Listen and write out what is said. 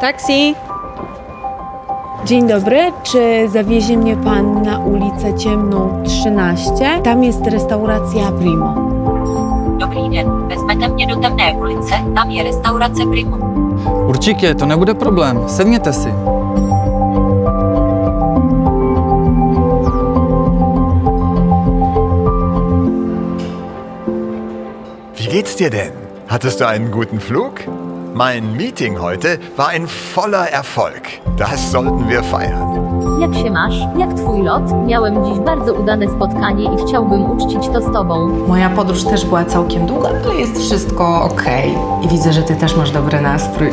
Taksi! Dzień dobry, czy zawiezie mnie pan na ulicę Ciemną 13? Tam jest restauracja Primo. Dobrý den, vezmete mě do temné ulice, tam je restaurace Primo. Určitě, to nebude problém. Sedněte si. Wie geht's dir denn? Hattest du einen guten Flug? Mein Meeting heute war ein voller Erfolg. Das sollten wir feiern. Jak się masz? Jak twój lot? Miałem dziś bardzo udane spotkanie i chciałbym uczcić to z tobą. Moja podróż też była całkiem długa, ale jest wszystko ok. I widzę, że ty też masz dobry nastrój.